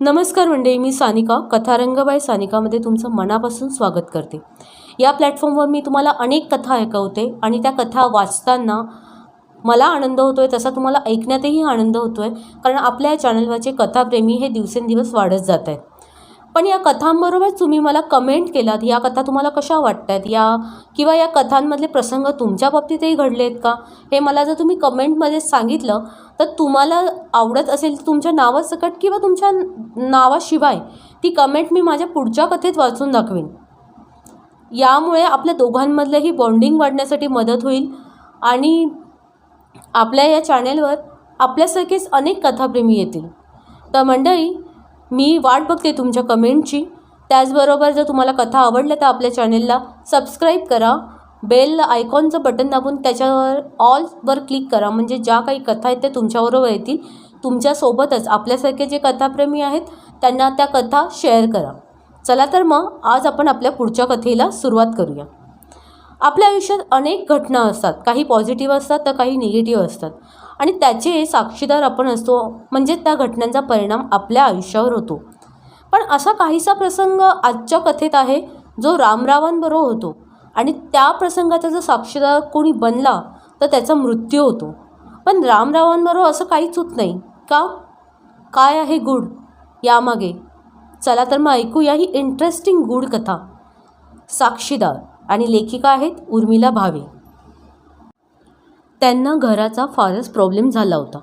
नमस्कार मंडळी मी सानिका कथारंग बाय सानिकामध्ये तुमचं मनापासून स्वागत करते. या प्लॅटफॉर्मवर मी तुम्हाला अनेक कथा ऐकवते आणि त्या कथा वाचताना मला आनंद होतो आहे तसा तुम्हाला ऐकण्यातही आनंद होतो आहे कारण आपल्या या चॅनलवरचे कथाप्रेमी हे दिवसेंदिवस वाढत जात आहेत. पण या कथांबरोबर तुम्ही मला कमेंट केलात. या कथा तुम्हाला कशा वाटत आहेत या किंवा या कथांमधले प्रसंग तुमच्या बाबतीतही घडले आहेत का? हे मला जर तुम्ही कमेंटमध्ये सांगितलं तर तुम्हाला आवडत असेल तर तुमच्या नावासकट किंवा तुमच्या नावाशिवाय ती कमेंट मी माझ्या पुढच्या कथेत वाचून दाखवेन. यामुळे आपल्या दोघांमधलंही बॉन्डिंग वाढण्यासाठी मदत होईल आणि आपल्या या चॅनेलवर आपल्यासारखेच अनेक कथाप्रेमी येतील. तर मंडळी मी वाट बघते तुमच्या कमेंटची. त्याचबरोबर जर तुम्हाला कथा आवडल्या तर आपल्या चॅनेलला सबस्क्राईब करा. बेल आयकॉनचं बटन दाबून त्याच्यावर ऑलवर क्लिक करा. म्हणजे ज्या काही कथा आहेत त्या तुमच्याबरोबर येतील. तुमच्यासोबतच आपल्यासारखे जे कथाप्रेमी आहेत त्यांना त्या कथा शेअर करा. चला तर मग आज आपण आपल्या पुढच्या कथेला सुरुवात करूया. आपल्या आयुष्यात अनेक घटना असतात. काही पॉझिटिव्ह असतात तर काही निगेटिव्ह असतात. आणि त्याचे साक्षीदार आपण असतो म्हणजे त्या घटनांचा परिणाम आपल्या आयुष्यावर होतो. पण असा काहीसा प्रसंग आजच्या कथेत आहे जो रामरावांबरोबर होतो. आणि त्या प्रसंगाचा जर साक्षीदार कोणी बनला तर त्याचा मृत्यू होतो. पण रामरावांबरोबर असं काहीच होत नाही. का? काय आहे गुड यामागे. चला तर मग ऐकूया ही इंटरेस्टिंग गूढ कथा साक्षीदार आणि लेखिका आहेत उर्मिला भावे. त्यांना घराचा फारच प्रॉब्लेम झाला होता.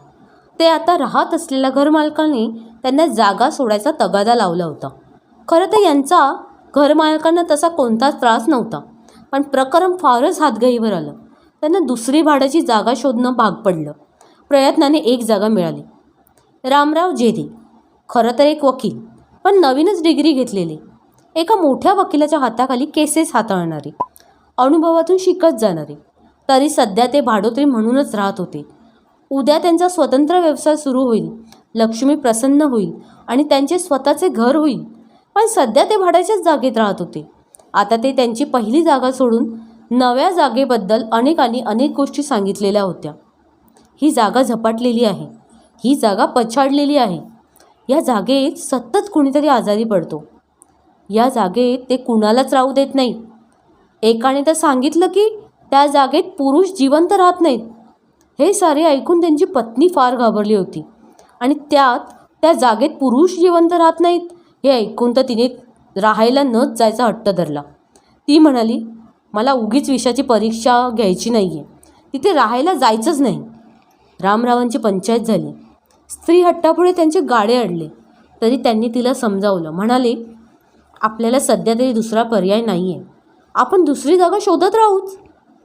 ते आता राहत असलेल्या घरमालकाने त्यांना जागा सोडायचा तगादा लावला होता. खरं तर यांचा घरमालकांना तसा कोणताच त्रास नव्हता पण प्रकरण फारच हातघाईवर आलं. त्यांना दुसरी भाड्याची जागा शोधणं भाग पडलं. प्रयत्नाने एक जागा मिळाली. रामराव जेदे खरं तर एक वकील पण नवीनच डिग्री घेतलेली. एका मोठ्या वकिलाच्या हाताखाली केसेस हाताळणारे. अनुभवातून शिकत जाणारे. तरी सध्या ते भाडोत्री म्हणूनच राहत होते. उद्या त्यांचा स्वतंत्र व्यवसाय सुरू होईल. लक्ष्मी प्रसन्न होईल आणि त्यांचे स्वतःचे घर होईल. पण सध्या ते भाड्याच्याच जागेत राहत होते. आता ते त्यांची पहिली जागा सोडून नव्या जागेबद्दल अनेकांनी अनेक गोष्टी सांगितलेल्या होत्या. ही जागा झपाटलेली आहे. ही जागा पछाडलेली आहे. या जागेत सतत कुणीतरी आजारी पडतो. या जागेत ते कुणालाच राहू देत नाही. एकाने तर सांगितलं की त्या जागेत पुरुष जिवंत राहत नाहीत. हे सारे ऐकून त्यांची पत्नी फार घाबरली होती. आणि त्यात त्या जागेत पुरुष जिवंत राहत नाहीत हे ऐकून तर तिने राहायला नच जायचा हट्ट धरला. ती म्हणाली मला उगीच विषयाची परीक्षा घ्यायची नाही आहे तिथे राहायला जायचंच नाही. रामरावांची पंचायत झाली. स्त्री हट्टापुढे त्यांचे गाडे अडले. तरी त्यांनी तिला समजावलं. म्हणाले आपल्याला सध्या तरी दुसरा पर्याय नाही आहे आपण दुसरी जागा शोधत राहूच.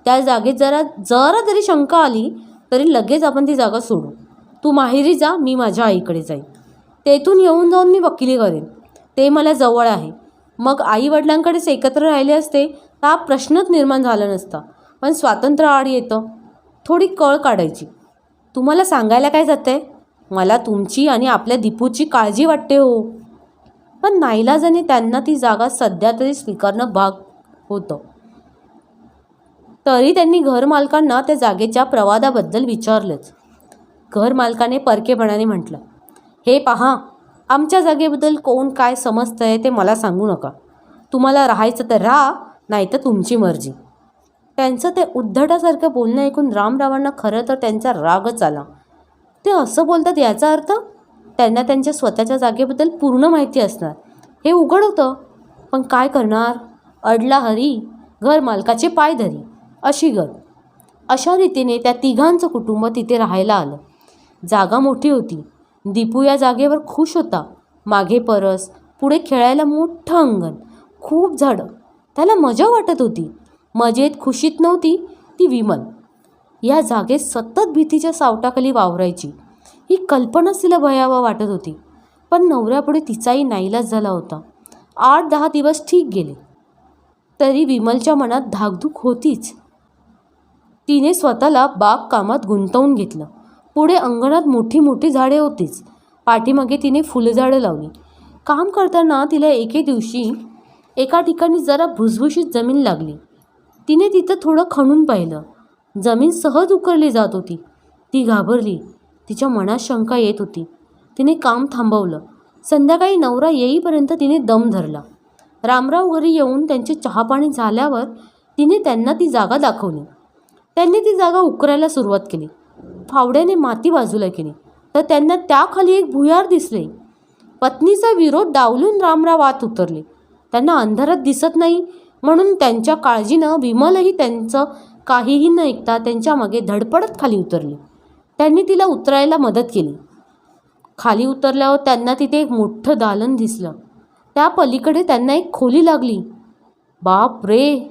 त्या जागेत जरा जरा जरी शंका आली तरी लगेच आपण ती जागा सोडू. तू माहेरी जा मी माझ्या आईकडे जाईन. तेथून येऊन जाऊन मी वकिली करेन. ते मला जवळ आहे. मग आई वडिलांकडेच एकत्र राहिले असते तर हा प्रश्नच निर्माण झाला नसता. पण स्वातंत्र्य आड येतं. थोडी कळ काढायची. तुम्हाला सांगायला काय जातं मला तुमची आणि आपल्या दीपूची काळजी वाटते हो. पण नाईलाजाने त्यांना ती जागा सध्या तरी स्वीकारणं भाग होतं. तरी त्यांनी घरमालकांना त्या जागेच्या प्रवादाबद्दल विचारलंच. घरमालकाने परकेपणाने म्हटलं हे पहा आमच्या जागेबद्दल कोण काय समजतं आहे ते मला सांगू नका. तुम्हाला राहायचं तर राहा नाही तर तुमची मर्जी. त्यांचं ते उद्धटासारखं बोलणं ऐकून रामरावांना खरं तर त्यांचा रागच आला. ते असं बोलतात याचा अर्थ? त्यांना त्यांच्या स्वतःच्या जागेबद्दल पूर्ण माहिती असणार. हे उघड होतं. पण काय करणार? अडला हरी घर मालकाचे पाय धरी. अशी गत. अशा रीतीने त्या तिघांचं कुटुंब तिथे राहायला आलं. जागा मोठी होती. दीपू या जागेवर खुश होता. मागे परस पुढे खेळायला मोठं अंगण खूप झाडं. त्याला मजा वाटत होती. मजेत खुशीत नव्हती ती विमल. या जागेत सतत भीतीच्या सावटाखाली वावरायची. ही कल्पनाच तिला भयावह वाटत होती. पण नवऱ्यापुढे तिचाही नाईलाज झाला होता. आठ दहा दिवस ठीक गेले. तरी विमलच्या मनात धाकधूक होतीच. तिने स्वतःला बागकामात गुंतवून घेतलं. पुढे अंगणात मोठी मोठी झाडे होतीच. पाठीमागे तिने फुलझाडं लावली. काम करताना तिला एके दिवशी एका ठिकाणी जरा भुसभुशीत जमीन लागली. तिने तिथं थोडं खणून पाहिलं. जमीन सहज उकरली जात होती. ती घाबरली. तिच्या मनात शंका येत होती. तिने काम थांबवलं. संध्याकाळी नवरा येईपर्यंत तिने दम धरला. रामराव घरी येऊन त्यांचे चहापाणी झाल्यावर तिने त्यांना ती जागा दाखवली. त्यांनी ती जागा उकरायला सुरुवात केली. फावड्याने माती बाजूला केली. तर त्यांना त्याखाली एक भुयार दिसले. पत्नीचा विरोध डावलून रामराव आत उतरले. त्यांना अंधारात दिसत नाही म्हणून त्यांच्या काळजीनं विमलही त्यांचं काहीही न ऐकता त्यांच्या मागे धडपडत खाली उतरले. त्यांनी तिला उतरायला मदत केली. खाली उतरल्यावर त्यांना तिथे एक मोठं दालन दिसलं. त्या पलीकडे त्यांना एक खोली लागली. बाप रे!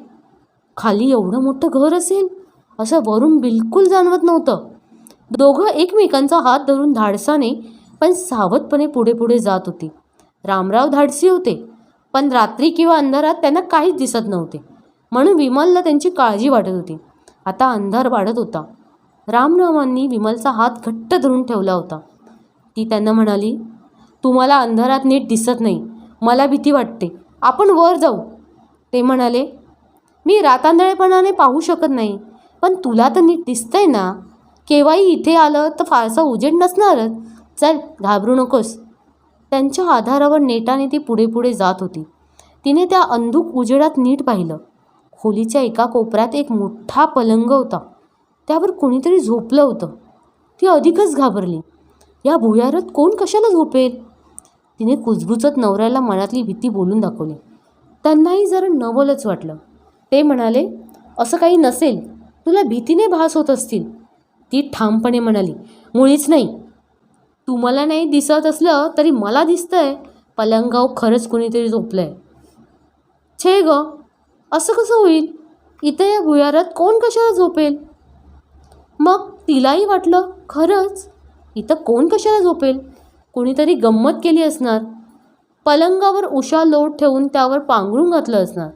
खाली एवढं मोठं घर असेल? असं वरून बिलकुल जाणवत नव्हतं. दोघं एकमेकांचा हात धरून धाडसाने पण सावधपणे पुढे पुढे जात होती. रामराव धाडसी होते पण रात्री किंवा अंधारात त्यांना काहीच दिसत नव्हते. म्हणून विमलला त्यांची काळजी वाटत होती. आता अंधार वाढत होता. रामरावांनी विमलचा हात घट्ट धरून ठेवला होता. ती त्यांना म्हणाली तुम्हाला अंधारात नीट दिसत नाही. मला भीती वाटते. आपण वर जाऊ. ते म्हणाले मी रातांधळेपणाने पाहू शकत नाही. पण तुला तर नीट दिसतंय ना. केव्हाही इथे आलं तर फारसा उजेड नसणारच. चल घाबरू नकोस. त्यांच्या आधारावर नेटाने ती पुढे पुढे जात होती. तिने त्या अंधुक उजेडात नीट पाहिलं. खोलीच्या एका कोपऱ्यात एक मोठा पलंग होता. त्यावर कोणीतरी झोपलं होतं. ती अधिकच घाबरली. या भुयारात कोण कशाला झोपेल? तिने कुजबुजत नवऱ्याला मनातली भीती बोलून दाखवली. त्यांनाही जरा नवलच वाटलं. ते म्हणाले असं काही नसेल. तुला भीतीने भास होत असतील. ती ठामपणे म्हणाली मुळीच नाही. तुम्हाला नाही दिसत असलं तरी मला दिसतंय. पलंगाव खरंच कोणीतरी झोपलंय. छे ग असं कसं होईल? इथं या भुयारात कोण कशाला झोपेल? मग तिलाही वाटलं खरंच. इथं कोण कशाला झोपेल? कोणीतरी गंमत केली असणार. पलंगावर उषा लोट ठेवून त्यावर पांघरून घातलं असणार.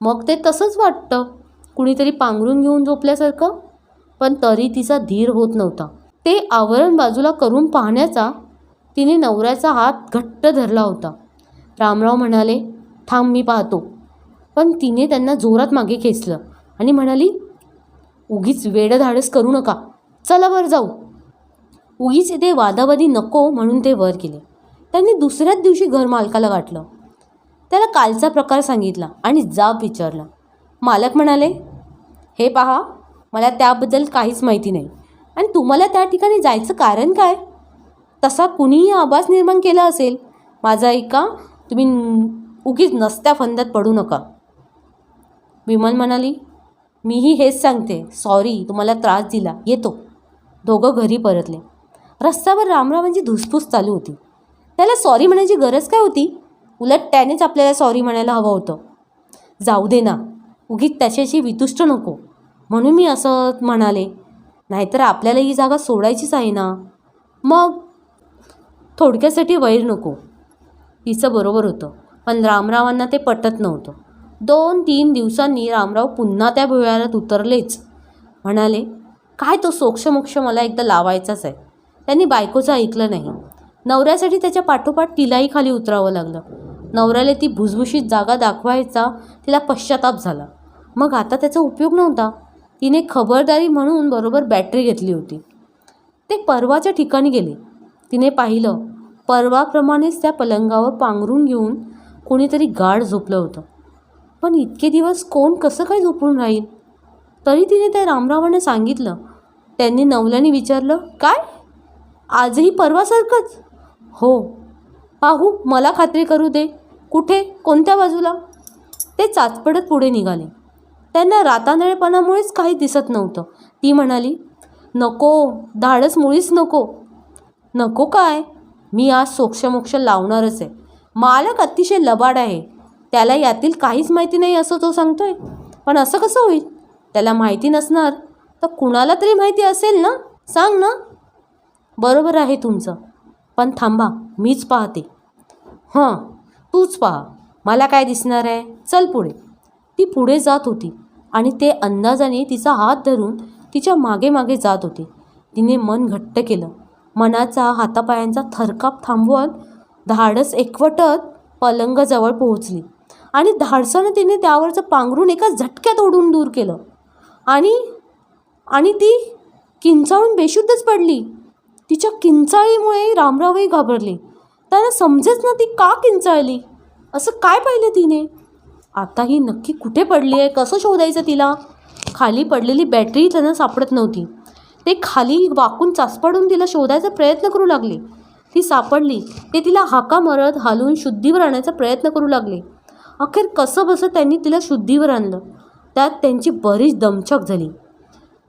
मग ते तसंच वाटतं. कुणीतरी पांघरून घेऊन झोपल्यासारखं? पण तरी तिचा धीर होत नव्हता. ते आवरण बाजूला करून पाहण्याचा तिने नवऱ्याचा हात घट्ट धरला होता. रामराव म्हणाले थांब मी पाहतो. पण तिने त्यांना जोरात मागे खेचलं आणि म्हणाली उगीच वेडधाडस करू नका. चला वर जाऊ. उगीच ते वादावादी नको म्हणून ते वर गेले. त्यांनी दुसऱ्याच दिवशी घरमालकाला गाठलं. त्याला कालचा प्रकार सांगितला आणि जाब विचारला. मालक म्हणाले हे पहा मला त्याबद्दल काहीच माहिती नाही. आणि तुम्हाला त्या ठिकाणी जायचं कारण काय? तसा कुणीही आभास निर्माण केला असेल माझा ऐका तुम्ही उगीच नसत्या फंदात पडू नका. विमल म्हणाली मीही हेच सांगते सॉरी तुम्हाला त्रास दिला येतो. दोघं घरी परतले. रस्त्यावर रामरावांची धुसफूस चालू होती. त्याला सॉरी म्हणायची गरज काय होती? उलट त्यानेच आपल्याला सॉरी म्हणायला हवं होतं. जाऊ दे ना उगीच त्याच्याशी वितुष्ट नको. म्हणून मी असं म्हणाले नाहीतर आपल्याला ही जागा सोडायचीच आहे ना? मग? थोडक्यासाठी वैर नको. तिचं बरोबर होतं. पण रामरावांना ते पटत नव्हतं. दोन तीन दिवसांनी रामराव पुन्हा त्या भुयारात उतरलेच. म्हणाले काय तो सोक्षमोक्ष मला एकदा लावायचाच आहे. त्यांनी बायकोचं ऐकलं नाही. नवऱ्यासाठी त्याच्या पाठोपाठ तिलाही खाली उतरावं लागलं. नवऱ्याला ती भुसभुशीत जागा दाखवायचा तिला पश्चाताप झाला. मग आता त्याचा उपयोग नव्हता. तिने खबरदारी म्हणून बरोबर बॅटरी घेतली होती. ते परवाच्या ठिकाणी गेले. तिने पाहिलं परवाप्रमाणेच त्या पलंगावर पांघरून घेऊन कोणीतरी गाढ झोपलं होतं. पण इतके दिवस कोण कसं काय झोपून राहील? तरी तिने त्या रामरावाने सांगितलं. त्यांनी नवल्याने विचारलं काय? आजही परवासारखंच? हो. पाहू मला खात्री करू दे. कुठे? कोणत्या बाजूला? ते चाचपडत पुढे निघाले. त्यांना रातांदळेपणामुळेच काही दिसत नव्हतं. ती म्हणाली नको धाडस मुळीच नको. नको काय? मी आज सोक्षमोक्ष लावणारच आहे. मालक अतिशय लबाड आहे. त्याला यातील काहीच माहिती नाही असं तो सांगतोय. पण असं कसं होईल? त्याला माहिती नसणार. तर कुणाला तरी माहिती असेल ना? सांग ना. बरोबर आहे तुमचं. पण थांबा मीच पाहते. हां. तूच पहा मला काय दिसणार आहे? चल पुढे. ती पुढे जात होती आणि ते अंदाजाने तिचा हात धरून तिच्यामागे मागे जात होते. तिने मन घट्ट केलं. मनाचा हातापायांचा थरकाप थांबवत धाडस एकवटत पलंगाजवळ पोहोचली आणि धाडसानं तिने त्यावरचं पांघरून एका झटक्यात ओढून दूर केलं. आणि आणि ती किंचाळून बेशुद्धच पडली. तिच्या किंचाळीमुळे रामरावही घाबरले. त्याला समजेच ना ती का किंचाळली? असं काय पाहिलं तिने? आता ही नक्की कुठे पडली आहे? कसं शोधायचं तिला? खाली पडलेली बॅटरी त्यांना सापडत नव्हती. ते खाली वाकून चाचपडून तिला शोधायचा प्रयत्न करू लागले. ती सापडली ते तिला हाका मारत हालून शुद्धीवर आणायचा प्रयत्न करू लागले. अखेर कसं बसं त्यांनी तिला शुद्धीवर आणलं? त्यात त्यांची बरीच दमछक झाली.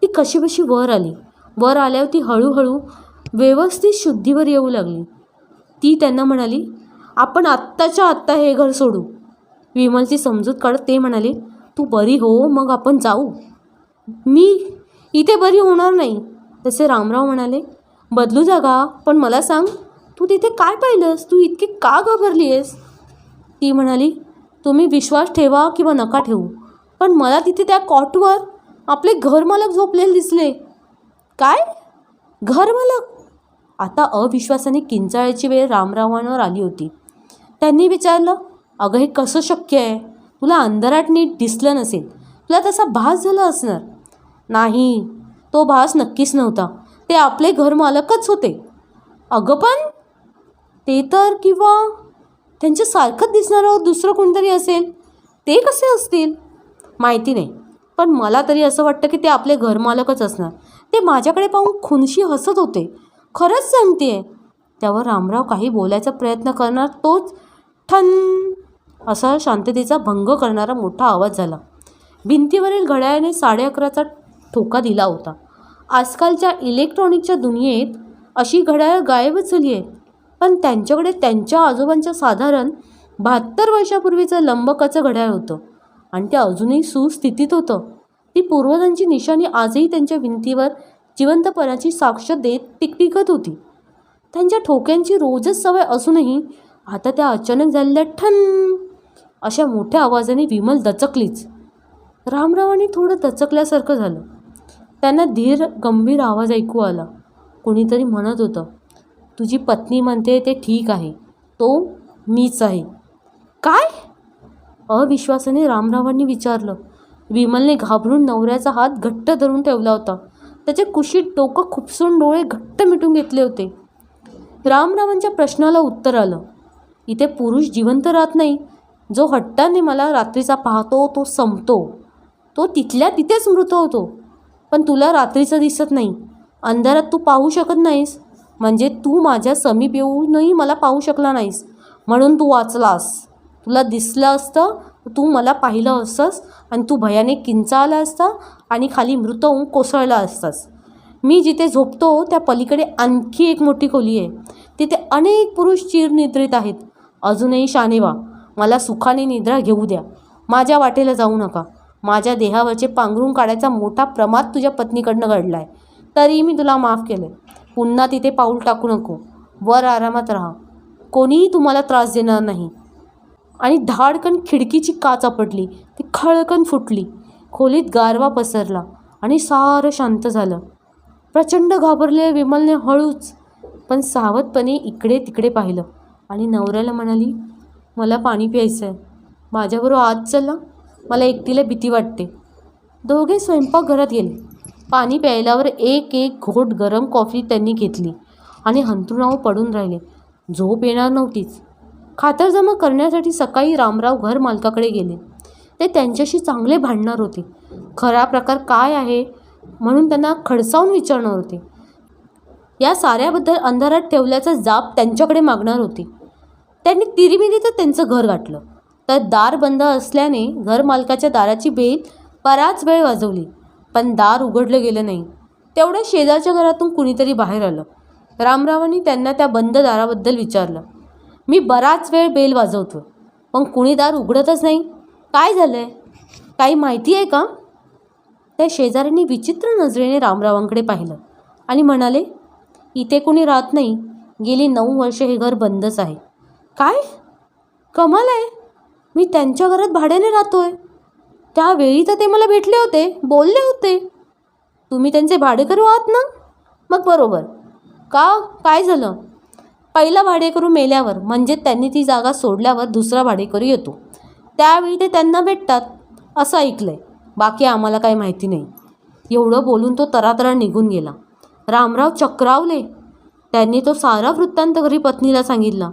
ती कशीबशी वर आली. वर आल्यावर ती हळूहळू व्यवस्थित शुद्धीवर येऊ लागली. ती त्यांना म्हणाली आपण आत्ताच्या आत्ता हे घर सोडू. विमलची समजूत काढत ते म्हणाले तू बरी हो मग आपण जाऊ. मी इथे बरी होणार नाही तसे रामराव म्हणाले. बदलू जागा पण मला सांग तू तिथे काय पाहिलंस? तू इतकी का घाबरली आहेस ती म्हणाली तुम्ही विश्वास ठेवा किंवा नका ठेवू पण मला तिथे त्या कॉटवर आपले घरमालक झोपलेले दिसले. काय? घरमालक? आता अविश्वासाने किंचाळ्याची वेळ रामरावांवर आली होती. त्यांनी विचारलं अगं हे कसं शक्य आहे? तुला अंधारात नीट दिसलं नसेल. तुला तसा भास झाला असणार. नाही तो भास नक्कीच नव्हता. ते आपले घरमालकच होते. अगं पण ते तर किंवा त्यांच्यासारखंच दिसणारं दुसरं कोणतरी असेल? ते कसे असतील? माहिती नाही. पण मला तरी असं वाटतं की ते आपले घरमालकच असणार. ते माझ्याकडे पाहून खुनशी हसत होते. खरंच सांगते आहे त्यावर रामराव काही बोलायचा प्रयत्न करणार तोच ठन असा शांततेचा भंग करणारा मोठा आवाज झाला. भिंतीवरील घड्याळाने साडे अकराचा ठोका दिला होता. आजकालच्या इलेक्ट्रॉनिकच्या दुनियेत अशी घड्याळ गायबच झाली आहेत पण त्यांच्याकडे त्यांच्या आजोबांच्या साधारण बहात्तर वर्षापूर्वीचं लंबकाचं घड्याळ होतं. आणि ते अजूनही सुस्थितीत होतं. ती पूर्वजांची निशाणी आजही त्यांच्या भिंतीवर जिवंतपणाची साक्ष देत टिकटिकत होती. त्यांच्या ठोक्यांची रोजच सवय असूनही आता त्या अचानक झालेल्या ठन अशा मोठ्या आवाजाने विमल दचकलीच. रामरावांनी थोडं दचकल्यासारखं झालं. त्यांना धीर गंभीर आवाज ऐकू आला. कोणीतरी म्हणत होतं तुझी पत्नी म्हणते ते ठीक आहे. तो मीच आहे. काय? अविश्वासाने रामरावांनी विचारलं. विमलने घाबरून नवऱ्याचा हात घट्ट धरून ठेवला होता. त्याचे कुशीत डोकं खुपसून डोळे घट्ट मिटून घेतले होते. रामरावांच्या प्रश्नाला उत्तर आलं. इथे पुरुष जिवंत राहत नाही. जो हट्टाने मला रात्रीचा पाहतो तो संपतो. तो तिथल्या तिथेच मृत होतो. पण तुला रात्रीचं दिसत नाही. अंधारात तू पाहू शकत नाहीस. म्हणजे तू माझ्या समीप येऊनही मला पाहू शकला नाहीस. म्हणून तू वाचलास. तुला दिसलं असतं तू मला पाहिलं असतंस आणि तू भयाने किंचाळला असता आणि खाली मृत होऊन कोसळला असतास. मी जिथे झोपतो त्या पलीकडे आणखी एक मोठी खोली आहे. तिथे अनेक पुरुष चिरनिद्रित आहेत. अजूनही शानेवा मला सुखाने निद्रा घेऊ द्या. माझ्या वाटेला जाऊ नका. माझ्या देहावरचे पांघरून काढायचा मोठा प्रमाद तुझ्या पत्नीकडनं घडला आहे तरीही मी तुला माफ केलं पुन्हा तिथे पाऊल टाकू नको. वर आरामात राहा. कोणीही तुम्हाला त्रास देणार नाही. आणि धाडकन खिडकीची काच पडली ती खळकन फुटली खोलीत गारवा पसरला आणि सारं शांत झालं. प्रचंड घाबरले विमलने हळूच पण सावधपणे इकडे तिकडे पाहिलं आणि नवऱ्याला म्हणाली मला पाणी प्यायचं आहे माझ्याबरोबर आत चला मला एकटीला भीती वाटते. दोघे स्वयंपाकघरात गेले. पाणी प्यायल्यावर एक एक घोट गरम कॉफी त्यांनी घेतली आणि हंतरुणावर पडून राहिले. झोप येणार नव्हतीच. खातरजमा करण्यासाठी सकाळी रामराव घर मालकाकडे गेले. ते त्यांच्याशी चांगले भांडणार होते. खरा प्रकार काय आहे म्हणून त्यांना खडसावून विचारणार होते. या साऱ्याबद्दल अंधारात ठेवल्याचा जाप त्यांच्याकडे मागणार होते. त्यांनी तिरिमिरीचं त्यांचं घर गाठलं. तर दार बंद असल्याने घरमालकाच्या दाराची बेल बराच वेळ वाजवली. पण दार उघडलं गेलं नाही. तेवढ्या शेजारच्या घरातून कुणीतरी बाहेर आलं. रामरावांनी त्यांना त्या बंद दाराबद्दल विचारलं. मी बराच वेळ बेल वाजवतो पण कुणी दार उघडतच नाही. काय झालं आहे काही माहिती आहे का? त्या शेजाऱ्यांनी विचित्र नजरेने रामरावांकडे पाहिलं आणि म्हणाले इथे कुणी राहत नाही. गेली नऊ वर्ष हे घर बंदच आहे. काय? कमाल आहे. मी त्यांच्या घरात भाड्याने राहतोय. त्यावेळी तर ते मला भेटले होते बोलले होते. तुम्ही त्यांचे भाडेकरू आहात ना? मग बरोबर. का? काय झालं? पहिला भाडेकरू मेल्यावर म्हणजे त्यांनी ती जागा सोडल्यावर दुसरा भाडेकरू येतो. त्यावेळी ते त्यांना भेटतात असं ऐकलं आहे बाकी आम्हाला काही माहिती नाही. एवढं बोलून तो तरातरा निघून गेला. रामराव चक्रावले. त्यांनी तो सारा वृत्तांत घरी पत्नीला सांगितला.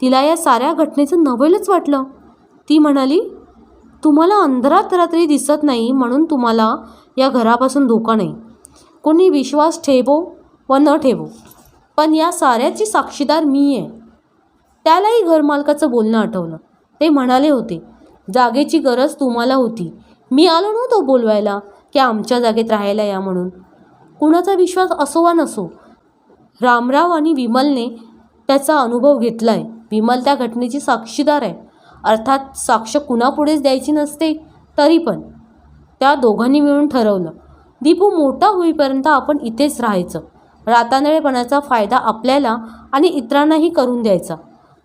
तिला या साऱ्या घटनेचं नवलच वाटलं. ती म्हणाली तुम्हाला अंधारात रात्री दिसत नाही म्हणून तुम्हाला या घरापासून धोका नाही. कोणी विश्वास ठेवो व न ठेवो. पण या साऱ्याची साक्षीदार मी आहे त्यालाही घरमालकाचं बोलणं आठवलं. ते म्हणाले होते जागेची गरज तुम्हाला होती. मी आलो नव्हतो बोलवायला की आमच्या जागेत राहायला या म्हणून. कुणाचा विश्वास असो वा नसो रामराव आणि विमलने त्याचा अनुभव घेतला आहे विमल त्या घटनेची साक्षीदार आहे. अर्थात साक्ष कुणापुढेच द्यायची नसते तरी पण. त्या दोघांनी मिळून ठरवलं दीपू मोठा होईपर्यंत आपण इथेच राहायचं. रातांधळेपणाचा फायदा आपल्याला आणि इतरांनाही करून द्यायचा.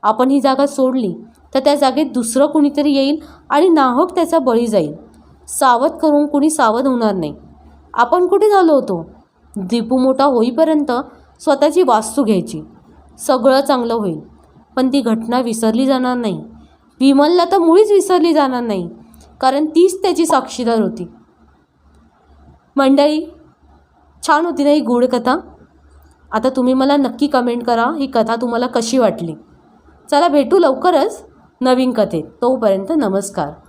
आपण ही जागा सोडली तर त्या जागेत दुसरं कुणीतरी येईल आणि नाहक त्याचा बळी जाईल. सावध करून कुणी सावध होणार नाही. आपण कुठे झालो होतो? दीपू मोठा होईपर्यंत स्वतःची वास्तू घ्यायची. सगळं चांगलं होईल पण ती घटना विसरली जाणार नाही. विमलला तर मुळीच विसरली जाणार नाही कारण तीच त्याची साक्षीदार होती. मंडळी छान होती ना ही गूढ कथा? आता तुम्ही मला नक्की कमेंट करा ही कथा तुम्हाला कशी वाटली. चला भेटू लवकरच नवीन कथेत. तोपर्यंत नमस्कार.